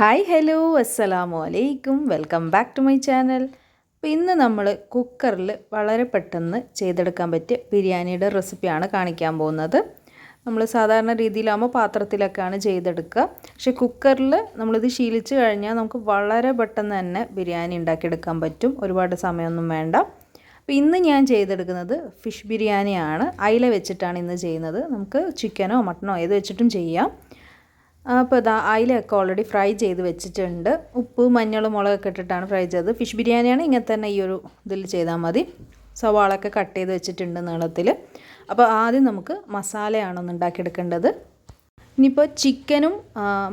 Hi hello അസ്സലാമു അലൈക്കും welcome back to my channel അപ്പോൾ ഇന്ന് നമ്മൾ കുക്കറിൽ വളരെ പെട്ടെന്ന് ചെയ്തെടുക്കാൻ പറ്റിയ ബിരിയാണിയുടെ റെസിപ്പിയാണ് കാണിക്കാൻ പോകുന്നത്. നമ്മൾ സാധാരണ രീതിയിലാകുമ്പോൾ പാത്രത്തിലൊക്കെയാണ് ചെയ്തെടുക്കുക. പക്ഷേ കുക്കറിൽ നമ്മളിത് ശീലിച്ച് കഴിഞ്ഞാൽ നമുക്ക് വളരെ പെട്ടെന്ന് തന്നെ ബിരിയാണി ഉണ്ടാക്കിയെടുക്കാൻ പറ്റും. ഒരുപാട് സമയമൊന്നും വേണ്ട. അപ്പോൾ ഇന്ന് ഞാൻ ചെയ്തെടുക്കുന്നത് ഫിഷ് ബിരിയാണിയാണ്. അയില വെച്ചിട്ടാണ് ഇന്ന് ചെയ്യുന്നത്. നമുക്ക് ചിക്കനോ മട്ടനോ ഏത് വെച്ചിട്ടും ചെയ്യാം. അപ്പോൾ ഇതാ അയിലൊക്കെ ഓൾറെഡി ഫ്രൈ ചെയ്ത് വെച്ചിട്ടുണ്ട്. ഉപ്പ് മഞ്ഞൾ മുളകൊക്കെ ഇട്ടിട്ടാണ് ഫ്രൈ ചെയ്തത്. ഫിഷ് ബിരിയാണിയാണ് ഇങ്ങനെ തന്നെ ഈ ഒരു ഇതിൽ ചെയ്താൽ മതി. സവാളൊക്കെ കട്ട് ചെയ്ത് വെച്ചിട്ടുണ്ട് നീളത്തിൽ അപ്പോൾ ആദ്യം നമുക്ക് മസാലയാണ് ഉണ്ടാക്കിയെടുക്കേണ്ടത്. ഇനിയിപ്പോൾ ചിക്കനും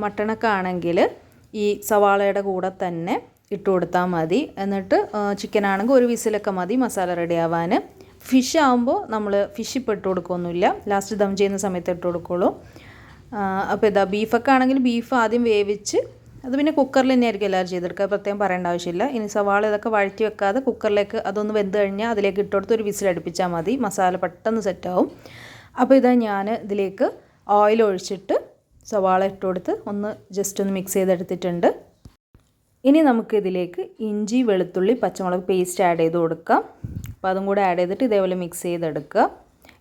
മട്ടണൊക്കെ ആണെങ്കിൽ ഈ സവാളയുടെ കൂടെ തന്നെ ഇട്ട് കൊടുത്താൽ മതി. എന്നിട്ട് ചിക്കനാണെങ്കിൽ ഒരു വിസിലൊക്കെ മതി മസാല റെഡി ആവാൻ ഫിഷ് ആകുമ്പോൾ നമ്മൾ ഫിഷ് ഇപ്പോൾ ഇട്ട് കൊടുക്കുകയൊന്നുമില്ല ലാസ്റ്റ് ദം ചെയ്യുന്ന സമയത്ത് ഇട്ട് കൊടുക്കുള്ളൂ. അപ്പോൾ ഇതാ ബീഫൊക്കെ ആണെങ്കിൽ ബീഫ് ആദ്യം വേവിച്ച് അത് പിന്നെ കുക്കറിൽ തന്നെ ആയിരിക്കും എല്ലാവരും ചെയ്തെടുക്കുക. പ്രത്യേകം പറയേണ്ട ആവശ്യമില്ല. ഇനി സവാള ഇതൊക്കെ വഴറ്റി വെക്കാതെ കുക്കറിലേക്ക് അതൊന്ന് വെന്ത് കഴിഞ്ഞാൽ അതിലേക്ക് ഇട്ടുകൊടുത്ത് ഒരു വിസിൽ അടുപ്പിച്ചാൽ മതി. മസാല പെട്ടെന്ന് സെറ്റാവും അപ്പോൾ ഇതാ ഞാൻ ഇതിലേക്ക് ഓയിൽ ഒഴിച്ചിട്ട് സവാള ഇട്ട് കൊടുത്ത് ഒന്ന് ജസ്റ്റ് ഒന്ന് മിക്സ് ചെയ്തെടുത്തിട്ടുണ്ട്. ഇനി നമുക്കിതിലേക്ക് ഇഞ്ചി വെളുത്തുള്ളി പച്ചമുളക് പേസ്റ്റ് ആഡ് ചെയ്ത് കൊടുക്കാം. അപ്പോൾ അതും കൂടെ ആഡ് ചെയ്തിട്ട് ഇതേപോലെ മിക്സ് ചെയ്തെടുക്കുക.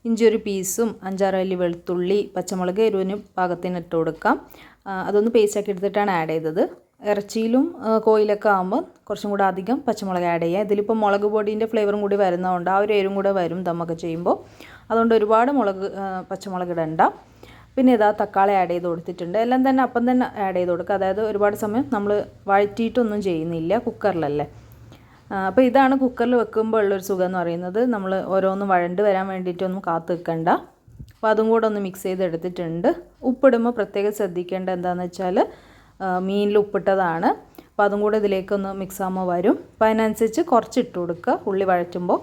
ഇഞ്ചി ഒരു പീസും അഞ്ചാറ് അല്ലി വെളുത്തുള്ളി പച്ചമുളക് എരിവിന് പാകത്തിന് ഇട്ട് കൊടുക്കാം. അതൊന്ന് പേസ്റ്റാക്കി എടുത്തിട്ടാണ് ആഡ് ചെയ്തത്. ഇറച്ചിയിലും കോയിലൊക്കെ ആകുമ്പോൾ കുറച്ചും കൂടെ അധികം പച്ചമുളക് ആഡ് ചെയ്യുക. ഇതിലിപ്പോൾ മുളക് പൊടീന്റെ ഫ്ലേവറും കൂടി വരുന്നതുകൊണ്ട് ആ ഒരു എരിവും കൂടെ വരും ദമ്മൊക്കെ ചെയ്യുമ്പോൾ അതുകൊണ്ട് ഒരുപാട് മുളക് പച്ചമുളക് ഇടണ്ട. പിന്നെ ഇതാ തക്കാളി ആഡ് ചെയ്ത് കൊടുത്തിട്ടുണ്ട്. എല്ലാം തന്നെ അപ്പം തന്നെ ആഡ് ചെയ്ത് കൊടുക്കുക. അതായത് ഒരുപാട് സമയം നമ്മൾ വഴറ്റിയിട്ടൊന്നും ചെയ്യുന്നില്ല. കുക്കറിലല്ലേ അപ്പോൾ ഇതാണ് കുക്കറിൽ വെക്കുമ്പോൾ ഉള്ളൊരു സുഖം എന്ന് പറയുന്നത്. നമ്മൾ ഓരോന്ന് വഴണ്ട് വരാൻ വേണ്ടിയിട്ടൊന്നും കാത്തു നിൽക്കണ്ട. അപ്പോൾ അതും കൂടെ ഒന്ന് മിക്സ് ചെയ്തെടുത്തിട്ടുണ്ട്. ഉപ്പിടുമ്പോൾ പ്രത്യേകം ശ്രദ്ധിക്കേണ്ട എന്താണെന്ന് വെച്ചാൽ മീനിൽ ഉപ്പിട്ടതാണ്. അപ്പോൾ അതും കൂടെ ഇതിലേക്കൊന്ന് മിക്സ് ആകുമ്പോൾ വരും. അപ്പോൾ അതിനനുസരിച്ച് കുറച്ച് ഇട്ട് കൊടുക്കുക. ഉള്ളി വഴറ്റുമ്പോൾ.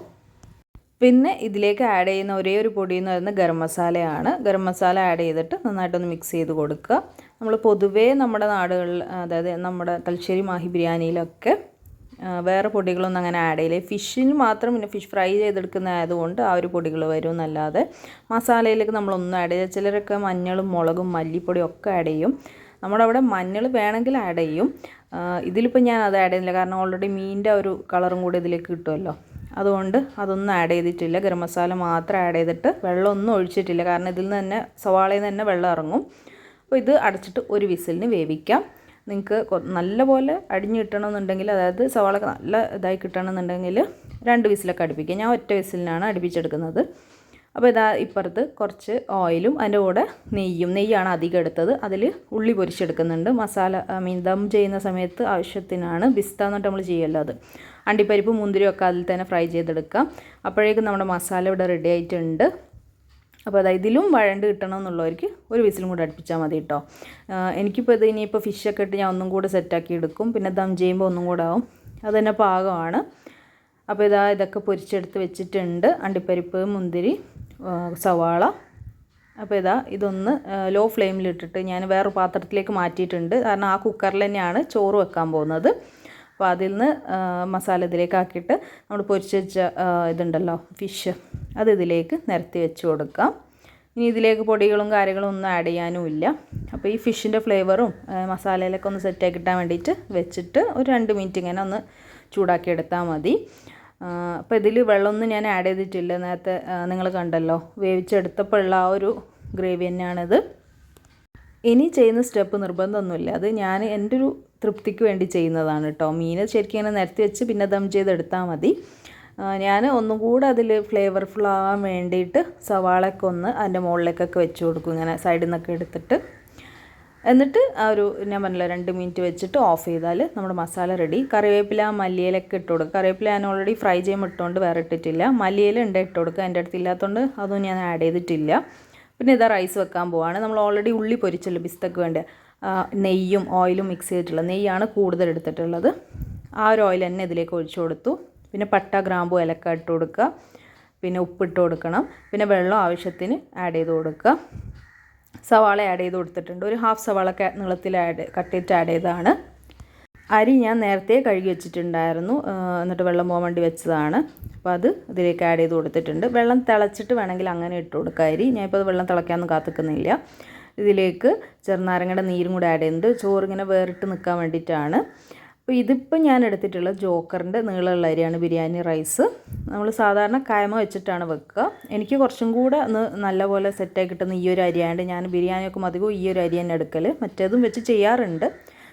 പിന്നെ ഇതിലേക്ക് ആഡ് ചെയ്യുന്ന ഒരേ ഒരു പൊടി എന്ന് പറയുന്നത് ഗരം മസാലയാണ്. ഗരം മസാല ആഡ് ചെയ്തിട്ട് നന്നായിട്ടൊന്ന് മിക്സ് ചെയ്ത് കൊടുക്കുക. നമ്മൾ പൊതുവേ നമ്മുടെ നാടുകളിൽ അതായത് നമ്മുടെ തലശ്ശേരി മാഹി ബിരിയാണിയിലൊക്കെ വേറെ പൊടികളൊന്നും അങ്ങനെ ആഡ് ചെയ്യില്ല. ഫിഷിന് മാത്രം പിന്നെ ഫിഷ് ഫ്രൈ ചെയ്തെടുക്കുന്ന ആയതുകൊണ്ട് ആ ഒരു പൊടികൾ വരും എന്നല്ലാതെ മസാലയിലേക്ക് നമ്മളൊന്നും ആഡ് ചെയ്യില്ല. ചിലരൊക്കെ മഞ്ഞളും മുളകും മല്ലിപ്പൊടിയും ഒക്കെ ആഡ് ചെയ്യും. നമ്മുടെ അവിടെ മഞ്ഞൾ വേണമെങ്കിൽ ആഡ് ചെയ്യും. ഇതിലിപ്പോൾ ഞാൻ അത് ആഡ് ചെയ്യുന്നില്ല. കാരണം ഓൾറെഡി മീനിന്റെ ഒരു കളറും കൂടി ഇതിലേക്ക് കിട്ടുമല്ലോ. അതുകൊണ്ട് അതൊന്നും ആഡ് ചെയ്തിട്ടില്ല. ഗരം മസാല മാത്രം ആഡ് ചെയ്തിട്ട് വെള്ളമൊന്നും ഒഴിച്ചിട്ടില്ല. കാരണം ഇതിൽ നിന്ന് തന്നെ സവാളയിൽ നിന്ന് തന്നെ വെള്ളം ഇറങ്ങും. അപ്പോൾ ഇത് അടച്ചിട്ട് ഒരു വിസിലിന് വേവിക്കാം. നിങ്ങൾക്ക് നല്ലപോലെ അടിഞ്ഞു കിട്ടണമെന്നുണ്ടെങ്കിൽ അതായത് സവാള നല്ല ഇതായി കിട്ടണമെന്നുണ്ടെങ്കിൽ രണ്ട് വിസിലൊക്കെ അടുപ്പിക്കുക. ഞാൻ ഒറ്റ വിസിലിനാണ് അടുപ്പിച്ചെടുക്കുന്നത്. അപ്പോൾ ഇതാ ഇപ്പുറത്ത് കുറച്ച് ഓയിലും അതിന്റെ കൂടെ നെയ്യും. നെയ്യാണ് അധികം എടുത്തത്. അതിൽ ഉള്ളി പൊരിച്ചെടുക്കുന്നുണ്ട്. മസാല മീൻ ദം ചെയ്യുന്ന സമയത്ത് ആവശ്യത്തിനാണ്. ബിസ്ത എന്നിട്ട് നമ്മൾ ചെയ്യുമല്ലോ അത്. അണ്ടിപ്പരിപ്പ് മുന്തിരിയൊക്കെ അതിൽ തന്നെ ഫ്രൈ ചെയ്തെടുക്കാം. അപ്പോഴേക്കും നമ്മുടെ മസാല ഇവിടെ റെഡി ആയിട്ടുണ്ട്. അപ്പോൾ അതായത് ഇതിലും വഴണ്ട് കിട്ടണം എന്നുള്ളവർക്ക് ഒരു വിസിലും കൂടെ അടുപ്പിച്ചാൽ മതി കേട്ടോ. എനിക്കിപ്പോൾ ഇത് ഇനിയിപ്പോൾ ഫിഷൊക്കെ ഇട്ട് ഞാൻ ഒന്നും കൂടെ സെറ്റാക്കി എടുക്കും. പിന്നെ ദം ചെയ്യുമ്പോൾ ഒന്നും കൂടെ ആവും. അത് തന്നെ പാകമാണ്. അപ്പോൾ ഇതാ ഇതൊക്കെ പൊരിച്ചെടുത്ത് വെച്ചിട്ടുണ്ട്. അണ്ടിപ്പരിപ്പ് മുന്തിരി സവാള. അപ്പോൾ ഇതാ ഇതൊന്ന് ലോ ഫ്ലെയിമിലിട്ടിട്ട് ഞാൻ വേറെ പാത്രത്തിലേക്ക് മാറ്റിയിട്ടുണ്ട്. കാരണം ആ കുക്കറിൽ തന്നെയാണ് ചോറ് വെക്കാൻ പോകുന്നത്. അപ്പോൾ അതിൽ നിന്ന് മസാല ഇതിലേക്ക് ആക്കിയിട്ട് നമ്മൾ പൊരിച്ച് വെച്ച ഇതുണ്ടല്ലോ ഫിഷ്. അത് ഇതിലേക്ക് നിരത്തി വെച്ച് കൊടുക്കാം. ഇനി ഇതിലേക്ക് പൊടികളും കാര്യങ്ങളും ഒന്നും ആഡ് ചെയ്യാനുമില്ല അപ്പോൾ ഈ ഫിഷിന്റെ ഫ്ലേവറും മസാലയിലൊക്കെ ഒന്ന് സെറ്റാക്കി കിട്ടാൻ വേണ്ടിയിട്ട് വെച്ചിട്ട് ഒരു രണ്ട് മിനിറ്റ് ഇങ്ങനെ ഒന്ന് ചൂടാക്കി എടുത്താൽ മതി. അപ്പോൾ ഇതിൽ വെള്ളമൊന്നും ഞാൻ ആഡ് ചെയ്തിട്ടില്ല. നേരത്തെ നിങ്ങൾ കണ്ടല്ലോ. വേവിച്ചെടുത്തപ്പോഴുള്ള ആ ഒരു ഗ്രേവി തന്നെയാണിത്. ഇനി ചെയ്യുന്ന സ്റ്റെപ്പ് നിർബന്ധമൊന്നുമില്ല. അത് ഞാൻ എന്റെ ഒരു തൃപ്തിക്ക് വേണ്ടി ചെയ്യുന്നതാണ് കേട്ടോ മീൻ ശരിക്കും ഇങ്ങനെ നിരത്തി വെച്ച് പിന്നെ ദം ചെയ്തെടുത്താൽ മതി. ഞാൻ ഒന്നും കൂടെ അതിൽ ഫ്ലേവർഫുൾ ആവാൻ വേണ്ടിയിട്ട് സവാളയൊക്കെ ഒന്ന് അതിന്റെ മുകളിലേക്കൊക്കെ വെച്ച് കൊടുക്കും. ഇങ്ങനെ സൈഡിൽ നിന്നൊക്കെ എടുത്തിട്ട്. എന്നിട്ട് ആ ഒരു ഞാൻ പറഞ്ഞില്ല രണ്ട് മിനിറ്റ് വെച്ചിട്ട് ഓഫ് ചെയ്താൽ നമ്മുടെ മസാല റെഡി കറിവേപ്പില മല്ലിയിലൊക്കെ ഇട്ട് കൊടുക്കുക. കറിവേപ്പില ഞാൻ ഓൾറെഡി ഫ്രൈ ചെയ്യുമ്പോൾ ഇട്ടുകൊണ്ട് വേറെ ഇട്ടിട്ടില്ല. മല്ലിയില ഉണ്ട് ഇട്ട് കൊടുക്കുക. എന്റെ അടുത്ത് ഇല്ലാത്തതുകൊണ്ട് അതൊന്നും ഞാൻ ആഡ് ചെയ്തിട്ടില്ല. പിന്നെ ഇതാ റൈസ് വെക്കാൻ പോവാണ്. നമ്മൾ ഓൾറെഡി ഉള്ളി പൊരിച്ചല്ലോ ബിസ്തക്ക് വേണ്ട നെയ്യും ഓയിലും മിക്സ് ചെയ്തിട്ടുള്ള നെയ്യാണ് കൂടുതൽ എടുത്തിട്ടുള്ളത്. ആ ഒരു ഓയിൽ തന്നെ ഇതിലേക്ക് ഒഴിച്ചു കൊടുത്തു. പിന്നെ പട്ട ഗ്രാമ്പു ഇലക്ക ഇട്ട് കൊടുക്കുക. പിന്നെ ഉപ്പിട്ട് കൊടുക്കണം. പിന്നെ വെള്ളം ആവശ്യത്തിന് ആഡ് ചെയ്ത് കൊടുക്കുക. സവാള ആഡ് ചെയ്ത് കൊടുത്തിട്ടുണ്ട്. ഒരു ഹാഫ് സവാള നീളത്തിൽ ആഡ് കട്ടിയിട്ട് ആഡ് ചെയ്തതാണ്. അരി ഞാൻ നേരത്തെ കഴുകി വെച്ചിട്ടുണ്ടായിരുന്നു. എന്നിട്ട് വെള്ളം പോകാൻ വേണ്ടി വെച്ചതാണ്. അപ്പോൾ അത് ഇതിലേക്ക് ആഡ് ചെയ്ത് കൊടുത്തിട്ടുണ്ട്. വെള്ളം തിളച്ചിട്ട് വേണമെങ്കിൽ അങ്ങനെ ഇട്ട് കൊടുക്കുക അരി. ഞാനിപ്പോൾ അത് വെള്ളം തിളയ്ക്കാനൊന്നും കാത്തിക്കുന്നില്ല. ഇതിലേക്ക് ചെറുനാരങ്ങയുടെ നീരും കൂടെ ആഡ് ചെയ്യുന്നുണ്ട്. ചോറിങ്ങനെ വേറിട്ട് നിൽക്കാൻ വേണ്ടിയിട്ടാണ്. അപ്പോൾ ഇതിപ്പോൾ ഞാൻ എടുത്തിട്ടുള്ള ജോക്കറിന്റെ നീളമുള്ള അരിയാണ് ബിരിയാണി റൈസ്. നമ്മൾ സാധാരണ കായമ വെച്ചിട്ടാണ് വെക്കുക. എനിക്ക് കുറച്ചും കൂടെ ഒന്ന് നല്ലപോലെ സെറ്റായി കിട്ടുന്ന ഈ ഒരു അരിയായതുകൊണ്ട് ഞാൻ ബിരിയാണിയൊക്കെ അധികവും ഈ ഒരു അരി തന്നെ എടുക്കൽ മറ്റേതും വെച്ച് ചെയ്യാറുണ്ട്.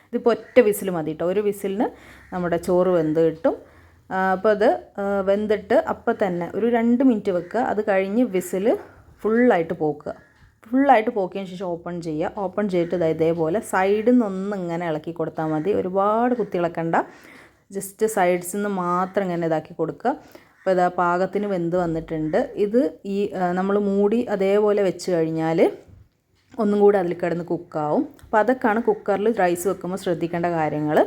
ഇതിപ്പോൾ ഒറ്റ വിസിൽ മതി കേട്ടോ ഒരു വിസിലിന് നമ്മുടെ ചോറ് വെന്ത് കിട്ടും. അപ്പോൾ അത് വെന്തിട്ട് അപ്പം തന്നെ ഒരു രണ്ട് മിനിറ്റ് വെക്കുക. അത് കഴിഞ്ഞ് വിസിൽ ഫുള്ളായിട്ട് പോക്കുക. ഫുള്ളായിട്ട് പോക്കിയതിന് ശേഷം ഓപ്പൺ ചെയ്യുക. ഓപ്പൺ ചെയ്തിട്ട് ഇതേപോലെ സൈഡിൽ നിന്നൊന്നും ഇങ്ങനെ ഇളക്കി കൊടുത്താൽ മതി. ഒരുപാട് കുത്തി ഇളക്കണ്ട ജസ്റ്റ് സൈഡ്സിൽ നിന്ന് മാത്രം ഇങ്ങനെ ഇതാക്കി കൊടുക്കുക. അപ്പോൾ ഇതാ പാകത്തിന് വെന്ത് വന്നിട്ടുണ്ട്. ഇത് ഈ നമ്മൾ മൂടി അതേപോലെ വെച്ച് കഴിഞ്ഞാൽ ഒന്നും കൂടി അതിൽ കിടന്ന് കുക്കാവും. അപ്പോൾ അതൊക്കെയാണ് കുക്കറിൽ റൈസ് വെക്കുമ്പോൾ ശ്രദ്ധിക്കേണ്ട കാര്യങ്ങൾ.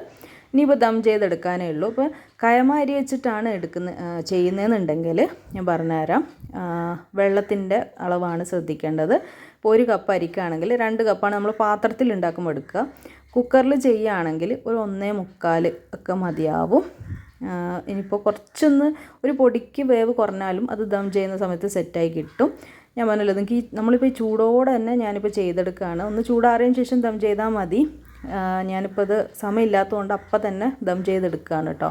ഇനിയിപ്പോൾ ദം ചെയ്തെടുക്കാനേ ഉള്ളൂ. അപ്പോൾ കയമ അരി വെച്ചിട്ടാണ് എടുക്കുന്ന ചെയ്യുന്നതെന്നുണ്ടെങ്കിൽ ഞാൻ പറഞ്ഞുതരാം. വെള്ളത്തിന്റെ അളവാണ് ശ്രദ്ധിക്കേണ്ടത്. ഇപ്പോൾ ഒരു കപ്പ് അരിക്കാണെങ്കിൽ രണ്ട് കപ്പാണ് നമ്മൾ പാത്രത്തിൽ ഉണ്ടാക്കുമ്പോൾ എടുക്കുക. കുക്കറിൽ ചെയ്യുകയാണെങ്കിൽ ഒരു ഒന്നേ മുക്കാൽ ഒക്കെ മതിയാവും. ഇനിയിപ്പോൾ കുറച്ചൊന്ന് ഒരു പൊടിക്ക് വേവ് കുറഞ്ഞാലും അത് ദം ചെയ്യുന്ന സമയത്ത് സെറ്റായി കിട്ടും. ഞാൻ പറഞ്ഞല്ലോ നിങ്ങൾക്ക് ഈ നമ്മളിപ്പോൾ ഈ ചൂടോടെ തന്നെ ഞാനിപ്പോൾ ചെയ്തെടുക്കുകയാണ്. ഒന്ന് ചൂടാറിയതിന് ശേഷം ദം ചെയ്താൽ മതി. ഞാനിപ്പോൾ ഇത് സമയമില്ലാത്തതുകൊണ്ട് അപ്പം തന്നെ ദം ചെയ്തെടുക്കുകയാണ് കേട്ടോ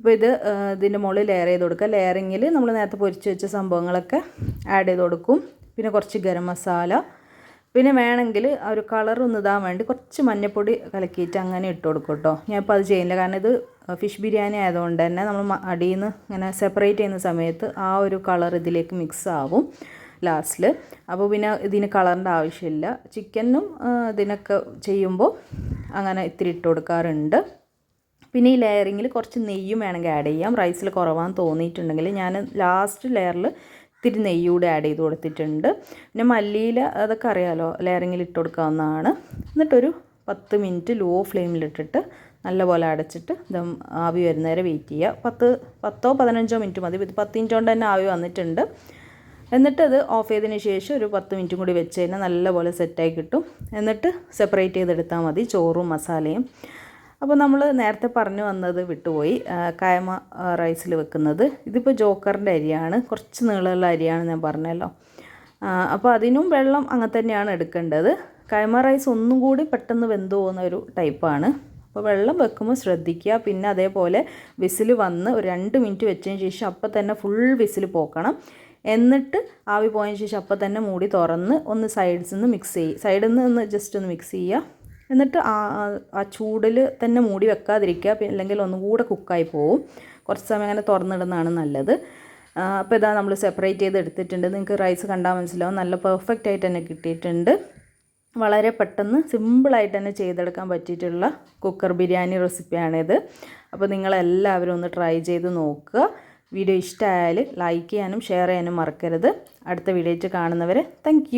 അപ്പോൾ ഇത് ഇതിന്റെ മുകളിൽ ലെയർ ചെയ്ത് കൊടുക്കുക ലെയറിങ്ങിൽ നമ്മൾ നേരത്തെ പൊരിച്ച് വെച്ച സംഭവങ്ങളൊക്കെ ആഡ് ചെയ്ത് കൊടുക്കും. പിന്നെ കുറച്ച് ഗരം മസാല. പിന്നെ വേണമെങ്കിൽ ആ ഒരു കളർ ഒന്ന് ഇതാൻ വേണ്ടി കുറച്ച് മഞ്ഞൾപ്പൊടി കലക്കിയിട്ട് അങ്ങനെ ഇട്ട് കൊടുക്കും കേട്ടോ ഞാനിപ്പോൾ അത് ചെയ്യുന്നില്ല കാരണം ഇത് ഫിഷ് ബിരിയാണി ആയതുകൊണ്ട് തന്നെ നമ്മൾ അടിയിൽ നിന്ന് ഇങ്ങനെ സെപ്പറേറ്റ് ചെയ്യുന്ന സമയത്ത് ആ ഒരു കളർ ഇതിലേക്ക് മിക്സ് ആവും. ലാസ്റ്റിൽ അപ്പോൾ പിന്നെ ഇതിന് കളറിന്റെ ആവശ്യമില്ല. ചിക്കനും ഇതിനൊക്കെ ചെയ്യുമ്പോൾ അങ്ങനെ ഇത്തിരി ഇട്ട് കൊടുക്കാറുണ്ട്. പിന്നെ ഈ ലെയറിങ്ങിൽ കുറച്ച് നെയ്യും വേണമെങ്കിൽ ആഡ് ചെയ്യാം. റൈസിൽ കുറവാന്ന് തോന്നിയിട്ടുണ്ടെങ്കിൽ ഞാൻ ലാസ്റ്റ് ലെയറിൽ ഇത്തിരി നെയ്യൂടെ ആഡ് ചെയ്ത് കൊടുത്തിട്ടുണ്ട്. പിന്നെ മല്ലിയില അതൊക്കെ അറിയാമല്ലോ ലെയറിങ്ങിൽ ഇട്ട് കൊടുക്കാവുന്നതാണ്. എന്നിട്ടൊരു പത്ത് മിനിറ്റ് ലോ ഫ്ലെയിമിലിട്ടിട്ട് നല്ലപോലെ അടച്ചിട്ട് ദം ആവി വരുന്നവരെ വെയിറ്റ് ചെയ്യുക പത്ത് പത്തോ പതിനഞ്ചോ മിനിറ്റ് മതി. ഇത് പത്ത് മിനിറ്റ് കൊണ്ട് തന്നെ ആവി വന്നിട്ടുണ്ട്. എന്നിട്ട് അത് ഓഫ് ചെയ്തതിന് ശേഷം ഒരു പത്ത് മിനിറ്റും കൂടി വെച്ച് കഴിഞ്ഞാൽ നല്ലപോലെ സെറ്റായി കിട്ടും. എന്നിട്ട് സെപ്പറേറ്റ് ചെയ്തെടുത്താൽ മതി ചോറും മസാലയും. അപ്പോൾ നമ്മൾ നേരത്തെ പറഞ്ഞു വന്നത് വിട്ടുപോയി. കായമ റൈസിൽ വെക്കുന്നത്. ഇതിപ്പോൾ ജോക്കറിന്റെ അരിയാണ്. കുറച്ച് നീളമുള്ള അരിയാണ് ഞാൻ പറഞ്ഞല്ലോ. അപ്പോൾ അതിനും വെള്ളം അങ്ങനെ തന്നെയാണ് എടുക്കേണ്ടത്. കായമ റൈസ് ഒന്നും കൂടി പെട്ടെന്ന് വെന്തു പോകുന്ന ഒരു ടൈപ്പാണ് അപ്പോൾ വെള്ളം വെക്കുമ്പോൾ ശ്രദ്ധിക്കുക. പിന്നെ അതേപോലെ വിസിൽ വന്ന് ഒരു രണ്ട് മിനിറ്റ് വെച്ചതിന് ശേഷം അപ്പോൾ തന്നെ ഫുൾ വിസിൽ പോക്കണം. എന്നിട്ട് ആവി പോയതിന് ശേഷം അപ്പം തന്നെ മൂടി തുറന്ന് ഒന്ന് സൈഡ്സിൽ നിന്ന് മിക്സ് ചെയ്യും സൈഡിൽ നിന്ന് ഒന്ന് ജസ്റ്റ് ഒന്ന് മിക്സ് ചെയ്യുക. എന്നിട്ട് ആ ആ ചൂടിൽ തന്നെ മൂടി വെക്കാതിരിക്കുക. അല്ലെങ്കിൽ ഒന്നുകൂടെ കുക്കായി പോവും. കുറച്ച് സമയം അങ്ങനെ തുറന്നിടുന്നതാണ് നല്ലത്. അപ്പോൾ ഇതാ നമ്മൾ സെപ്പറേറ്റ് ചെയ്ത് എടുത്തിട്ടുണ്ട്. നിങ്ങൾക്ക് റൈസ് കണ്ടാൽ മനസ്സിലാവും. നല്ല പെർഫെക്റ്റ് ആയിട്ട് തന്നെ കിട്ടിയിട്ടുണ്ട്. വളരെ പെട്ടെന്ന് സിമ്പിളായിട്ട് തന്നെ ചെയ്തെടുക്കാൻ പറ്റിയിട്ടുള്ള കുക്കർ ബിരിയാണി റെസിപ്പിയാണിത് അപ്പോൾ നിങ്ങളെല്ലാവരും ഒന്ന് ട്രൈ ചെയ്ത് നോക്കുക. വീഡിയോ ഇഷ്ടമായാൽ ലൈക്ക് ചെയ്യാനും ഷെയർ ചെയ്യാനും മറക്കരുത്. അടുത്ത വീഡിയോ കാണുന്നവരെ താങ്ക്